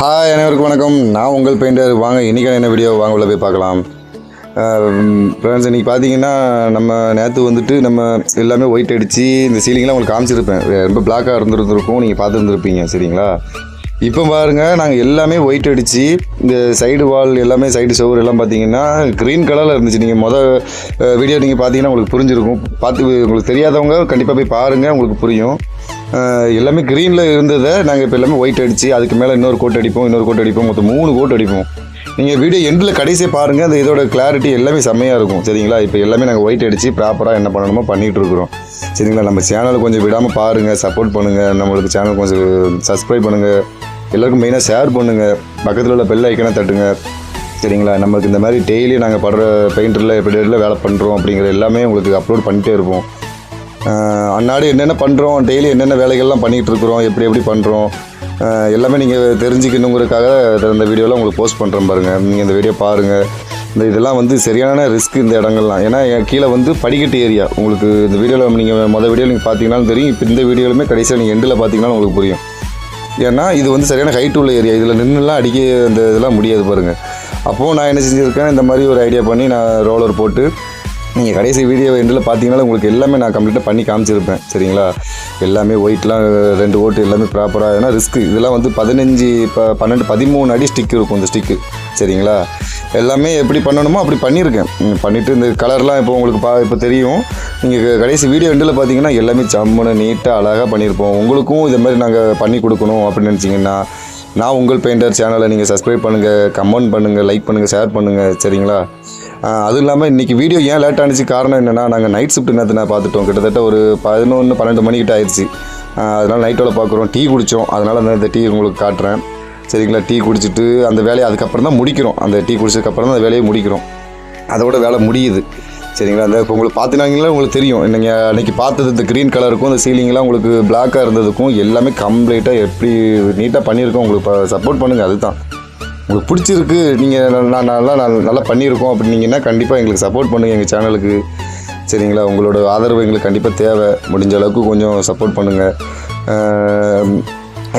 Hi அனைவருக்கும் வணக்கம். நான் உங்கள் பெயிண்டர் வாங்க இன்றைக்கான என்ன வீடியோ வாங்க உள்ள போய் பார்க்கலாம். ஃப்ரெண்ட்ஸ் இன்றைக்கி பார்த்தீங்கன்னா நம்ம நேற்று வந்துட்டு நம்ம எல்லாமே ஒயிட் அடித்து இந்த சீலிங்லாம் உங்களுக்கு காமிச்சிருப்பேன். ரொம்ப பிளாக்காக இருந்துருந்துருக்கும். நீங்கள் பார்த்துருந்துருப்பீங்க சரிங்களா? இப்போ பாருங்கள் நாங்கள் எல்லாமே ஒயிட் அடித்து இந்த சைடு வால் எல்லாமே சைடு சுவர் எல்லாம் பார்த்தீங்கன்னா க்ரீன் கலரில் இருந்துச்சு. நீங்கள் மொதல் வீடியோ நீங்கள் பார்த்தீங்கன்னா உங்களுக்கு புரிஞ்சிருக்கும். பார்த்து உங்களுக்கு தெரியாதவங்க கண்டிப்பாக போய் பாருங்கள் உங்களுக்கு புரியும். எல்லாமே க்ரீனில் இருந்ததை நாங்கள் இப்போ எல்லாமே ஒயிட் அடித்து அதுக்கு மேலே இன்னொரு கோட் அடிப்போம் இன்னொரு கோட் அடிப்போம் மொத்தம் மூணு கோட் அடிப்போம். நீங்கள் வீடியோ எண்டில் கடைசியை பாருங்கள் அந்த இதோட கிளாரிட்டி எல்லாமே செம்மையாக இருக்கும். சரிங்களா? இப்போ எல்லாமே நாங்கள் ஒயிட் அடித்து ப்ராப்பராக என்ன பண்ணணுமோ பண்ணிகிட்டு இருக்கிறோம். சரிங்களா? நம்ம சேனலை கொஞ்சம் விடாமல் பாருங்கள் சப்போர்ட் பண்ணுங்கள் நம்மளுக்கு சேனல் கொஞ்சம் சப்ஸ்கிரைப் பண்ணுங்கள் எல்லாருக்கும் மெயினாக ஷேர் பண்ணுங்கள் பக்கத்தில் உள்ள பெல் ஐக்கனை தட்டுங்க. சரிங்களா? நமக்கு இந்த மாதிரி டெய்லி நாங்கள் படுற பெயிண்டரில் எப்படி வேலை பண்ணுறோம் அப்படிங்கிற எல்லாமே உங்களுக்கு அப்லோட் பண்ணிகிட்டே இருப்போம். அன்னாடி என்னென்ன பண்ணுறோம் டெய்லி என்னென்ன வேலைகள்லாம் பண்ணிகிட்டு இருக்கிறோம்? எப்படி எப்படி பண்ணுறோம் எல்லாமே நீங்கள் தெரிஞ்சுக்கணுங்கிறதுக்காக இந்த வீடியோவில் உங்களுக்கு போஸ்ட் பண்ணுறேன் பாருங்கள் நீங்கள் இந்த வீடியோ பாருங்கள் இந்த இதெல்லாம் வந்து சரியான ரிஸ்க் இந்த இடங்கள்லாம். ஏன்னா என் கீழே வந்து படிக்கட்டு ஏரியா உங்களுக்கு இந்த வீடியோவில் நீங்கள் மொதல் வீடியோ நீங்கள் பார்த்தீங்கன்னாலும் தெரியும். இப்போ இந்த வீடியோலுமே கடைசியாக நீங்கள் எண்டில் பார்த்தீங்கன்னா உங்களுக்கு புரியும். ஏன்னா இது வந்து சரியான ஹைட் உள்ள ஏரியா இதில் நின்றுலாம் அடிக்க அந்த இதெல்லாம் முடியாது பாருங்கள் அப்போது நான் என்ன செஞ்சுருக்கேன்? இந்த மாதிரி ஒரு ஐடியா பண்ணி நான் ரோலர் போட்டு நீங்கள் கடைசி வீடியோ எண்டில் பார்த்தீங்கன்னா உங்களுக்கு எல்லாமே நான் கம்ப்ளீட்டாக பண்ணி காமிச்சிருப்பேன். சரிங்களா? எல்லாமே ஒயிட்லாம் ரெண்டு ஓட்டு எல்லாமே ப்ராப்பராக ஏன்னா ரிஸ்க்கு இதெல்லாம் வந்து பதினஞ்சு ப பன்னெண்டு பதிமூணு அடி ஸ்டிக் இருக்கும் இந்த ஸ்டிக்கு சரிங்களா? எல்லாமே எப்படி பண்ணணுமோ அப்படி பண்ணியிருக்கேன். பண்ணிவிட்டு இந்த கலர்லாம் இப்போ உங்களுக்கு பா இப்போ தெரியும். நீங்கள் கடைசி வீடியோ எண்டில் பார்த்தீங்கன்னா எல்லாமே சம்முன்னு நீட்டாக அழகாக பண்ணியிருப்போம். உங்களுக்கும் இதை மாதிரி நாங்கள் பண்ணி கொடுக்கணும் அப்படின்னு நினச்சிங்கன்னா நான் உங்கள் பெயிண்டர் சேனலை நீங்கள் சப்ஸ்கிரைப் பண்ணுங்கள் கமெண்ட் பண்ணுங்கள் லைக் பண்ணுங்கள் ஷேர் பண்ணுங்கள் சரிங்களா? அதுவும் இல்லாமல் இன்றைக்கி வீடியோ ஏன் லேட் ஆனிச்சு? காரணம் என்னென்னா நாங்கள் நைட் ஷிஃப்ட் நேற்று நான் பார்த்துட்டோம். கிட்டத்தட்ட ஒரு பதினொன்று பன்னெண்டு மணிக்கிட்ட ஆயிடுச்சு. அதனால் நைட்டோட பார்க்குறோம். டீ குடித்தோம் அதனால் அந்த இந்த டீ உங்களுக்கு காட்டுறேன். சரிங்களா? டீ குடிச்சிட்டு அந்த வேலையை அதுக்கப்புறம் தான் முடிக்கிறோம். அந்த டீ குடிச்சதுக்கப்புறம் தான் அந்த வேலையை முடிக்கிறோம். அதோட வேலை முடியுது. சரிங்களா? அந்த இப்போ உங்களுக்கு பார்த்துனாங்களா உங்களுக்கு தெரியும். நீங்கள் அன்றைக்கி பார்த்தது இந்த க்ரீன் கலருக்கும் இந்த சீலிங்லாம் உங்களுக்கு பிளாக்காக இருந்ததுக்கும் எல்லாமே கம்ப்ளீட்டாக எப்படி நீட்டாக பண்ணியிருக்கோம். உங்களுக்கு சப்போர்ட் பண்ணுங்கள் அதுதான். உங்களுக்கு பிடிச்சிருக்கு நீங்கள் நான் நல்லா நல்லா பண்ணியிருக்கோம் அப்படின்னீங்கன்னா கண்டிப்பாக எங்களுக்கு சப்போர்ட் பண்ணுங்கள் எங்கள் சேனலுக்கு சரிங்களா? உங்களோட ஆதரவு எங்களுக்கு கண்டிப்பாக தேவை. முடிஞ்ச அளவுக்கு கொஞ்சம் சப்போர்ட் பண்ணுங்கள்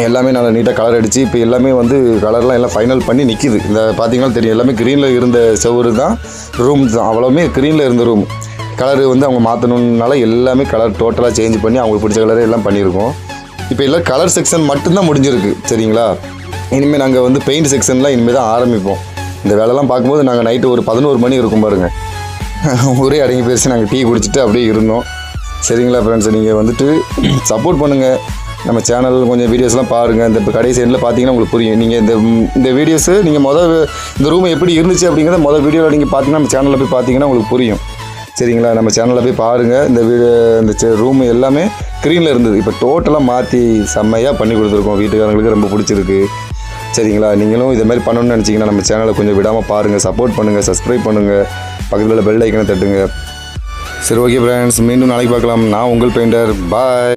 எல்லாமே நல்லா நீட்டாக கலர் அடித்து இப்போ எல்லாமே வந்து கலர்லாம் எல்லாம் ஃபைனல் பண்ணி நிற்கிது இந்த பார்த்தீங்கன்னா தெரியும் எல்லாமே க்ரீனில் இருந்த செவரு தான் ரூம் தான். அவ்வளோவுமே க்ரீனில் இருந்த ரூம் கலரு வந்து அவங்க மாற்றணுன்னால எல்லாமே கலர் டோட்டலாக சேஞ்ச் பண்ணி அவங்களுக்கு பிடிச்ச கலரே எல்லாம் பண்ணியிருக்கோம். இப்போ எல்லாம் கலர் செக்ஷன் மட்டும்தான் முடிஞ்சிருக்கு. சரிங்களா? இனிமேல் நாங்கள் வந்து பெயிண்ட் செக்ஷன்லாம் இனிமேல் தான் ஆரம்பிப்போம். இந்த வேலைலாம் பார்க்கும்போது நாங்கள் நைட்டு ஒரு பதினோரு மணி இருக்கும் பாருங்கள் ஒரே அடங்கி பேசி நாங்கள் டீ குடிச்சிட்டு அப்படியே இருந்தோம். சரிங்களா ஃப்ரெண்ட்ஸ் நீங்கள் வந்துட்டு சப்போர்ட் பண்ணுங்கள் நம்ம சேனல் கொஞ்சம் வீடியோஸ்லாம் பாருங்கள் இந்த இப்போ கடைசி எண்டில் பார்த்தீங்கன்னா உங்களுக்கு புரியும். நீங்கள் இந்த இந்த வீடியோஸு நீங்கள் மொதல் இந்த ரூம் எப்படி இருந்துச்சு அப்படிங்கிறத மொதல் வீடியோவில் நீங்கள் பார்த்தீங்கன்னா நம்ம சேனலில் போய் பார்த்தீங்கன்னா உங்களுக்கு புரியும். சரிங்களா? நம்ம சேனலில் போய் பாருங்கள் இந்த வீடியோ இந்த ரூம் எல்லாமே க்ரீனில் இருந்தது. இப்போ டோட்டலாக மாற்றி செம்மையாக பண்ணி கொடுத்துருக்கோம். வீட்டுக்காரங்களுக்கு ரொம்ப பிடிச்சிருக்கு. சரிங்களா? நீங்களும் இதை மாதிரி பண்ணணும்னு நினச்சிங்கன்னா நம்ம சேனலை கொஞ்சம் விடாமல் பாருங்கள் சப்போர்ட் பண்ணுங்கள் சப்ஸ்கிரைப் பண்ணுங்கள் பக்கத்தில் உள்ள பெல் ஐக்கனை தட்டுங்க. சரி ஓகே ஃப்ரெண்ட்ஸ் மீண்டும் நாளைக்கு பார்க்கலாம். நான் உங்கள் பெயிண்டர் பாய்